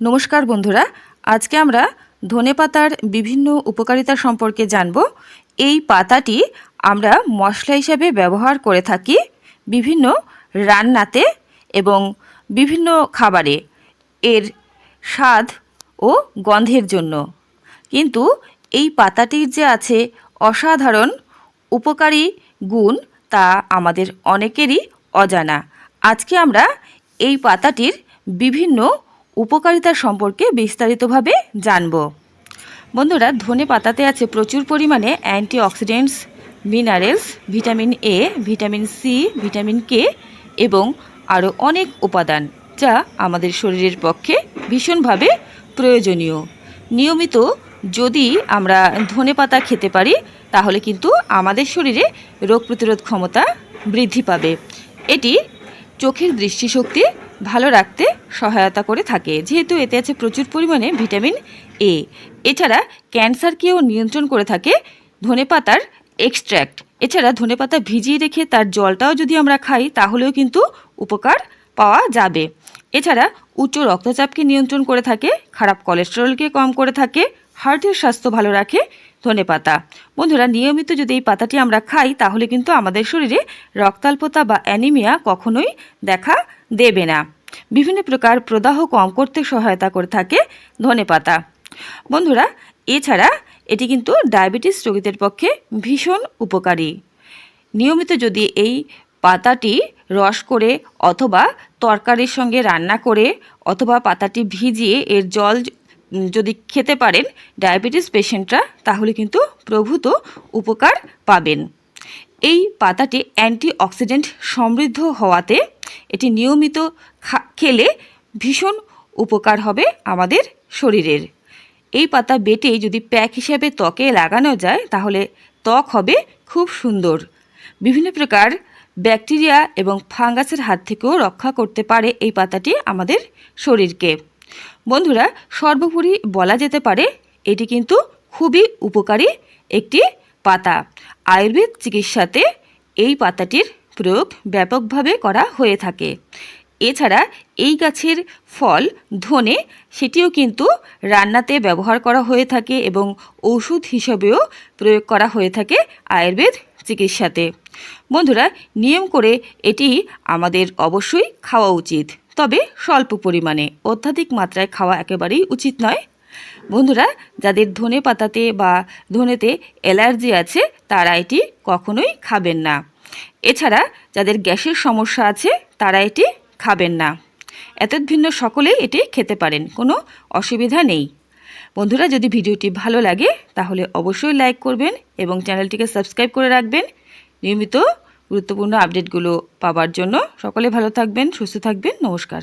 নমস্কার বন্ধুরা, আজকে আমরা ধনে পাতার বিভিন্ন উপকারিতা সম্পর্কে জানব। এই পাতাটি আমরা মশলা হিসেবে ব্যবহার করে থাকি বিভিন্ন রান্নাতে এবং বিভিন্ন খাবারে। এর স্বাদ ও গন্ধের জন্য। কিন্তু এই পাতাটির যে আছে অসাধারণ উপকারী গুণ তা আমাদের অনেকেরই অজানা। আজকে আমরা এই পাতাটির বিভিন্ন উপকারিতা সম্পর্কে বিস্তারিতভাবে জানব। বন্ধুরা, ধনে পাতাতে আছে প্রচুর পরিমাণে antioxidants, minerals, vitamin A, vitamin C, vitamin K এবং আরও অনেক উপাদান যা আমাদের শরীরের পক্ষে ভীষণভাবে প্রয়োজনীয়। নিয়মিত যদি আমরা ধনে পাতা খেতে পারি, তাহলে কিন্তু আমাদের শরীরে রোগ প্রতিরোধ ক্ষমতা বৃদ্ধি পাবে। এটি চোখের দৃষ্টিশক্তি ভালো রাখতে সহায়তা করে থাকে। যেহেতু এতে আছে প্রচুর পরিমাণে ভিটামিন এ এছাড়া ক্যান্সারকেও নিয়ন্ত্রণ করে থাকে ধনেপাতার এক্সট্র্যাক্ট এছাড়া ধনেপাতা ভিজিয়ে রেখে তার জলটাও যদি আমরা খাই, তাহলেও কিন্তু উপকার পাওয়া যাবে। এছাড়া উচ্চ রক্তচাপকে নিয়ন্ত্রণ করে থাকে, খারাপ কোলেস্টেরলকে কম করে থাকে, হার্টের স্বাস্থ্য ভালো রাখে ধনে পাতা বন্ধুরা, নিয়মিত যদি এই পাতাটি আমরা খাই, তাহলে কিন্তু আমাদের শরীরে রক্তাল্পতা বা অ্যানিমিয়া কখনোই দেখা দেবে না। বিভিন্ন প্রকার প্রদাহ কম করতে সহায়তা করে থাকে ধনে পাতা। বন্ধুরা, এছাড়া এটি কিন্তু ডায়াবেটিস রোগীদের পক্ষে ভীষণ উপকারী। নিয়মিত যদি এই পাতাটি রস করে অথবা তরকারির সঙ্গে রান্না করে অথবা পাতাটি ভিজিয়ে এর জল যদি খেতে পারেন ডায়াবেটিস পেশেন্টরা, তাহলে কিন্তু প্রভূত উপকার পাবেন। এই পাতাটি অ্যান্টি অক্সিডেন্ট সমৃদ্ধ হওয়াতে এটি নিয়মিত খেলে ভীষণ উপকার হবে আমাদের শরীরের। এই পাতা বেটে যদি প্যাক হিসেবে ত্বকে লাগানো যায়, তাহলে ত্বক হবে খুব সুন্দর। বিভিন্ন প্রকার ব্যাকটেরিয়া এবং ফাঙ্গাসের হাত থেকেও রক্ষা করতে পারে এই পাতাটি আমাদের শরীরকে। বন্ধুরা, সর্বোপরি বলা যেতে পারে এটি কিন্তু খুবই উপকারী একটি পাতা। আয়ুর্বেদ চিকিৎসাতে এই পাতাটির প্রয়োগ ব্যাপকভাবে করা হয়ে থাকে। এছাড়া এই গাছের ফল, ধনে, সেটিও কিন্তু রান্নাতে ব্যবহার করা হয়ে থাকে এবং ওষুধ হিসেবেও প্রয়োগ করা হয়ে থাকে আয়ুর্বেদ চিকিৎসাতে। বন্ধুরা, নিয়ম করে এটি আমাদের অবশ্যই খাওয়া উচিত। তবে স্বল্প পরিমাণে, অত্যাধিক মাত্রায় খাওয়া একেবারেই উচিত নয়। বন্ধুরা, যাদের ধনে পাতাতে বা ধনেতে অ্যালার্জি আছে, তারা এটি কখনোই খাবেন না। এছাড়া যাদের গ্যাসের সমস্যা আছে, তারা এটি খাবেন না। এত ভিন্ন সকলেই এটি খেতে পারেন, কোনো অসুবিধা নেই। বন্ধুরা, যদি ভিডিওটি ভালো লাগে, তাহলে অবশ্যই লাইক করবেন এবং চ্যানেলটিকে সাবস্ক্রাইব করে রাখবেন। নিয়মিত গুরুত্বপূর্ণ আপডেটগুলো পাওয়ার জন্য সকলে ভালো থাকবেন, সুস্থ থাকবেন। নমস্কার।